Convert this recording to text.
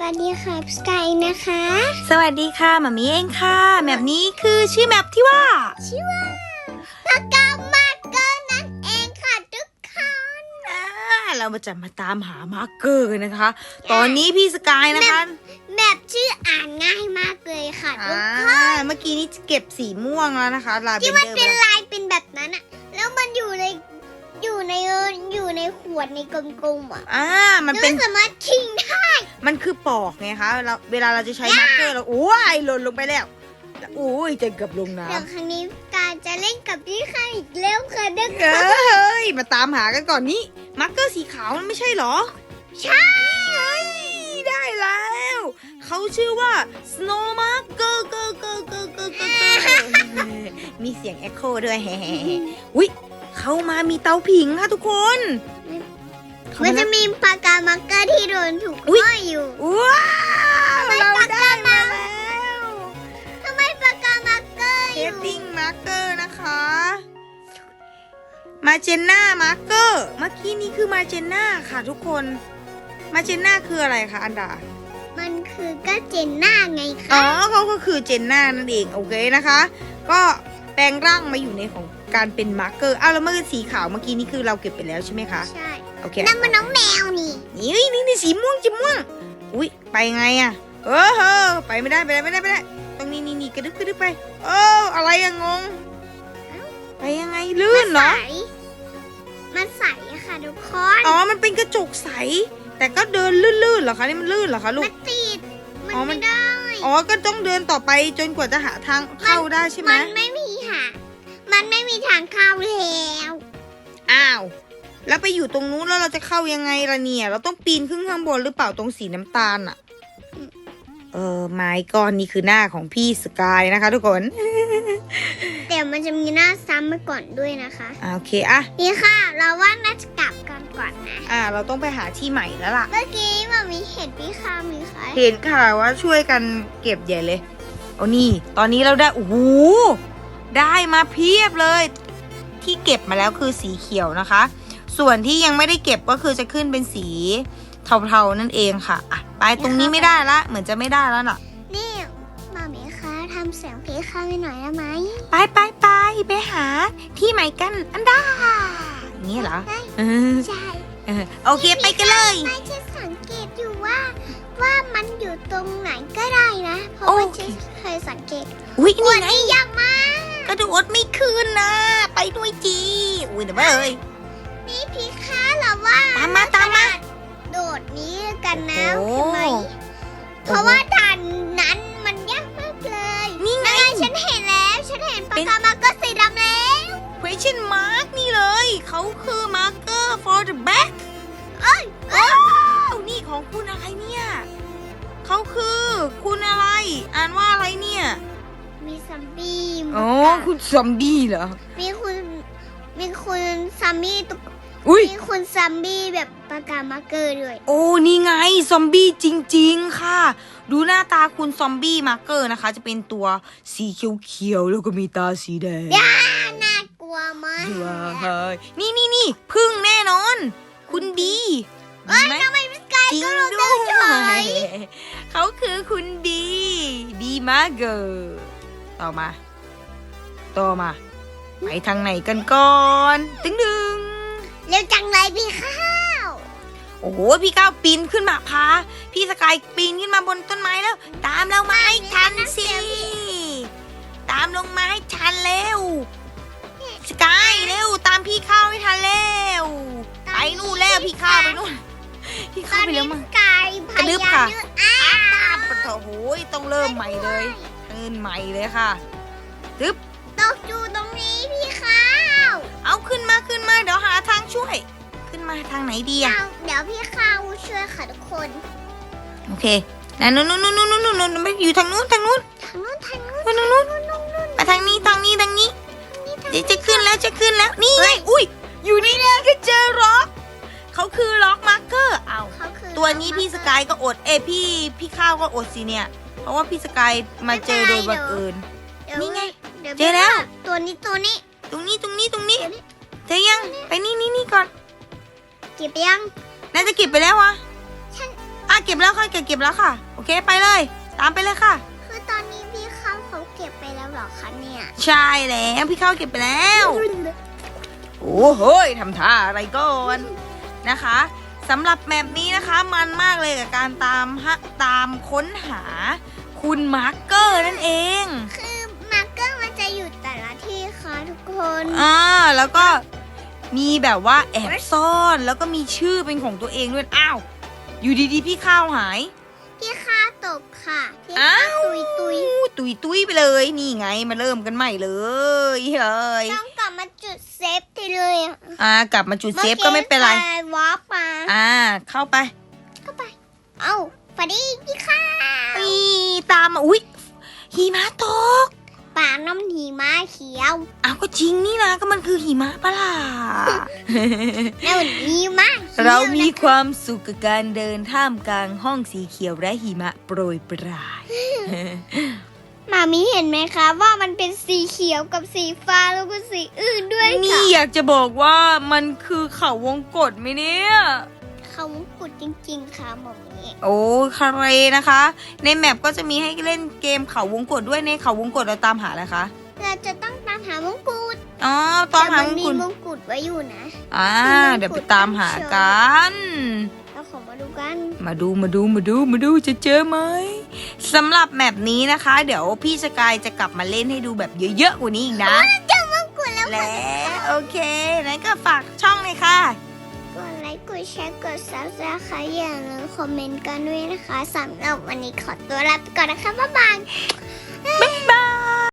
สวัสดีค่ะสกายนะคะ สวัสดีค่ะหมามีเองค่ะ แมปนี้คือชื่อแมปที่ว่า ชื่อว่าปากกามาร์กเกอร์นั่นเองค่ะทุกคนอ่าเรามาจะมาตามหามาร์กเกอร์กันนะคะ ตอนนี้พี่สกายนะคะแบบชื่ออ่านง่ายมากเลยค่ะทุอ่ากคน เมื่อกี้นี้เก็บสีม่วงแล้วนะคะลาเบที่นมันเดอร์เป็นไปแล้วลายเป็นแบบนั้นอะแล้วมันอยู่ในอยู่ในอยู่ในขวดในกลมๆอะอ่ามันเป็นแล้วสามารถทิ้งได้ มันคือปอกไงคะเราเวลาเราจะใช้มาร์กเกอร์เราโอ้ยหล่นลงไปแล้วโอ้ยจะเกือบลงน้เดี๋ยวครั้งนี้การจะเล่นกับพี่ค่ะอีกแล้วค่ะเด็กำเอ้ยมาตามหากันก่อนนี่มาร์กเกอร์สีขาวมันไม่ใช่เหรอ ใช่เฮ้ยได้แล้ว เขาชื่อว่า Snow Marker เกอร์เกอร์เกอร์เกอร์เกอร์เกอร์มีเสียงเอ็โคด้วยแฮ่ๆอุ้ยเขามามีเตาผิงค่ะทุกคนเขา มันมาจะแล้วมีปากกามาร์กเกอร์ที่โดนถูกอุ๊ยห้อยอยู่ว้าวเราได้มาแล้วทำไมปากกามาร์กเกอร์เทอยู่ปติ้งมาร์เกอร์นะคะ มาเจนน่ามาร์เกอร์เมื่อกี้นี้คือมาเจนน่าค่ะทุกคน มาเจนน่าคืออะไรคะอันดามันคือก็เจนหน้าไงอ๋อคะเขาก็คือเจนน่านั่นเองโอเคนะคะ ก็แปลงร่างมาอยู่ในของการเป็นมาร์กเกอร์อ้าวแล้วเมื่อสีขาวเมื่อกี้นี่คือเราเก็บไปแล้วใช่ไหมคะใช่ โอเคนั่นมันน้องแมวนี่นี่นี่นี่สีม่วงสีม่วง อุ้ยไปไงอะเออเฮ้อไปไม่ได้ไปได้ไม่ได้ไม่ได้ตรงนี้นี่นี่กระดึบกระดึบไปเอออะไรอะงงไปยังไงลื่นเหรอใสมันใสอะค่ะทุกคนอ๋อมันเป็นกระจกใส แต่ก็เดินลื่นๆเหรอคะนี่มันลื่นเหรอคะลูมักนติดมันอ๋อมันไม่ได้อ๋อก็ต้องเดินต่อไปจนกว่าจะหาทางเข้าได้ใช่ไหมมันไม่มีค่ะ มันไม่มีทางเข้าแล้วอ้าว แล้วไปอยู่ตรงนู้นแล้วเราจะเข้ายังไงล่ะเนี่ย เราต้องปีนขึ้นข้างบนหรือเปล่าตรงสีน้ำตาลอะเออไม้ก้อนนี่คือหน้าของพี่สกายนะคะ ทุกคน แต่มันจะมีหน้าซ้ำมาก่อนด้วยนะคะอ่าโอเคอะนี่ค่ะ เราว่าน่าจะกลับกันก่อนนะ อ่า เราต้องไปหาที่ใหม่แล้วล่ะ เมื่อกี้มันมีเห็นพี่ข้ามีใครเห็นค่ะว่าช่วยกันเก็บใหญ่เลยเอานี่ ตอนนี้เราได้โอ้โหได้มาเพียบเลย ที่เก็บมาแล้วคือสีเขียวนะคะ ส่วนที่ยังไม่ได้เก็บก็คือจะขึ้นเป็นสีเทาๆนั่นเองค่ะอะไปตรงนี้ไม่ได้ละเหมือนจะไม่ได้แล้วน่ะ นี่มามีคะทำเสียงพี่ข้าให้หน่อยได้ไหมไปไปไปไปหา ที่ใหม่กันอันดาอย่างนี้เหรอได้เออใช่เออโอเคไปกันเลยไม่ใช่สังเกตอยู่ว่าว่ามันอยู่ตรงไหนก็ได้นะ เพราะว่าโอเคฉันเคยสังเกตอุ้ยวันี่นไงนี้ยากมากกระโดดไม่ขึ้นนะ ไปด้วยจีอุ้ยเดี๋ยวเอ้ยนี่พี่คะเรา ว่าตามมาตามมา โดดนี้กันนะโอ้ใช่ไหมเพราะว่าด่านนั้นมันยากมากเลยนี่ไงนั่นไงฉันเห็นแล้วฉันเห็นปากเป็นกามาก็สีดำแล้ว question mark นี่เลย เขาคือ marker for the back เอ้ยว้าวนี่ของคุณอะไรเนี่ย เขาคือคุณอะไร อ่านว่าอะไรเนี่ย มีซัมบี้อ๋อ คุณซอมบี้เหรอ มีคุณ มีคุณซัมบี้ตุก อุ้ยมีคุณซัมบี้แบบปากกามาร์กเกอร์ด้วย โอ้นี่ไงซอมบี้จริง ๆ ค่ะ ดูหน้าตาคุณซอมบี้มาร์เกอร์นะคะ จะเป็นตัวสีเขียวๆแล้วก็มีตาสีแดงย่าน่ากลัวมากว้ายนี่นี่นี่พึ่งแน่นอน คุณบีดีไหมทำไมพี่กายจริงก็ลงด้เฉวยยเขาคือคุณบีบีมาเกอร์ต่อมา ต่อมา ไปทางไหนกันก่อน ตึงดึง เร็วจังเลยพี่ข้าวโอ้โหพี่ก้าวปีนขึ้นมาพาพี่สกายปีนขึ้นมาบนต้นไม้แล้ว ตามเรามาให้ทันสิ ตามลงมาให้ทันเร็วสกายเร็วตามพี่ข้าวให้ทันเร็วไปนู่นแล้วพี่ข้าวไปนู่นพี่ตข้าอวนไปนี้แล้วมั้งพี่กายพกระดึยาบยามค่ะยืดอ้าตามปะโถโหยต้องเริ่มใหม่เลยเริ่มใหม่เลยค่ะตึ๊บตกอยู่ตรงนี้พี่ข้าว เอาขึ้นมาขึ้นมาเดี๋ยวหาทางช่วย ขึ้นมาทางไหนดีอะเอาเดี๋ยวพี่ข้าวช่วยค่ะทุกคนโอเคนั่นนู่นนู่นนู่นนู่นนู่นนู่นไม่อยู่ทางนู้นทางนู้นทางนู้นทางนู้นทางนู้นนู้นนู้นนู้นมาทางนี้ทางนี้ทางนี้นี่ทางเดี๋ยวจะขึ้นแล้วจะขึ้นแล้วนี่ไงอุ้ยอยู่นี่แล้วก็เจอล็อกเขาคือล็อกมาร์เกอร์เอาเขาคือตัวนี้พี่สกายก็อดเอยพี่พี่ข้าวก็อดสิเนี่ย เพราะว่าพี่สกายมาเจอโดยบังเอิญเดี๋ยวนี่ไงดี๋ยวเจอแล้วตัวนี้ตัวนี้ ตรงนี้ตรงนี้ตรงนี้เดี๋ยวนี้เจอยังไปนี่นี่นี่ก่อน เก็บยังน่าจะเก็บไปแล้ววะฉันอะเก็บแล้วค่ะเก็บเก็บแล้วค่ะ โอเคไปเลย ตามไปเลยค่ะ คือตอนนี้พี่เขาเขาเก็บไปแล้วเหรอคะเนี่ยใช่แล้วพี่เข้าเก็บไปแล้วโอ้โหยทำท่าอะไรก่อนนะคะสำหรับแมปนี้นะคะมันมากเลยกับการตามฮะตามค้นหาคุณมาร์กเกอร์นั่นเองคือ แล้วก็มีแบบว่าแอบซ่อนแล้วก็มีชื่อเป็นของตัวเองด้วยอ้าว อยู่ดีๆ พี่ข้าวหาย พี่ค่าตกค่ะพี่อ้าค่าวตุยตุยตุยตุยไปเลยนี่ไงมาเริ่มกันใหม่เลยเฮ้ยต้องกลับมาจุดเซฟทีเลยอะอ่ากลับมาจุดเซฟก็ไม่เป็นไรมื่อกี้วาร์ปมาอ่า เข้าไปเข้าไป เอ้าฝันดีพี่ข้าวอีตามมาอุ๊ยหิมะตก ป่าน้ำหีม้าเขียวอ้าว ก็จริงนี่นะก็มันคือหิมะปะล่ะ แล้วหีม้าขียวเรามีนะคะความสุขกับการเดินท่ามกลางห้องสีเขียวและหิมะโปรยปรายหมามีเห็นไหมคะ ว่ามันเป็นสีเขียวกับสีฟ้าแล้วก็สีอื่นด้วยนี่ค่ะอยากจะบอกว่ามันคือเขาวงกฏไหมเนี่ย เขาวงกุดจริง ๆ ค่ะหมอมีโอ้คาเรนะคะ ในแมปก็จะมีให้เล่นเกมเขาวงกฏด้วยในเขาวงกฏเราตามหาอะไรคะ เราจะต้องตามหามงกุฎอ๋อตามหาแต่มนงมีกุฎมงกุฎไว้อยู่นะ อ่ามีมงกุฎเดี๋ยวไปตามหากันเราขอมาดูกัน มาดูมาดูมาดูมาดูจะเจอไหมสำหรับแมปนี้นะคะ เดี๋ยวพี่สกายจะกลับมาเล่นให้ดูแบบเยอะๆกว่านี้อีกนะเจอมงกุฎแล้วและโอเคนั้นก็ฝากช่องเลยค่ะกดไลค์กดแชร์กดซับสไครต์อย่าลืมคอมเมนต์กันด้วยนะคะสำหรับวันนี้ขอตัวลาไปก่อนนะคะบ๊ายบาย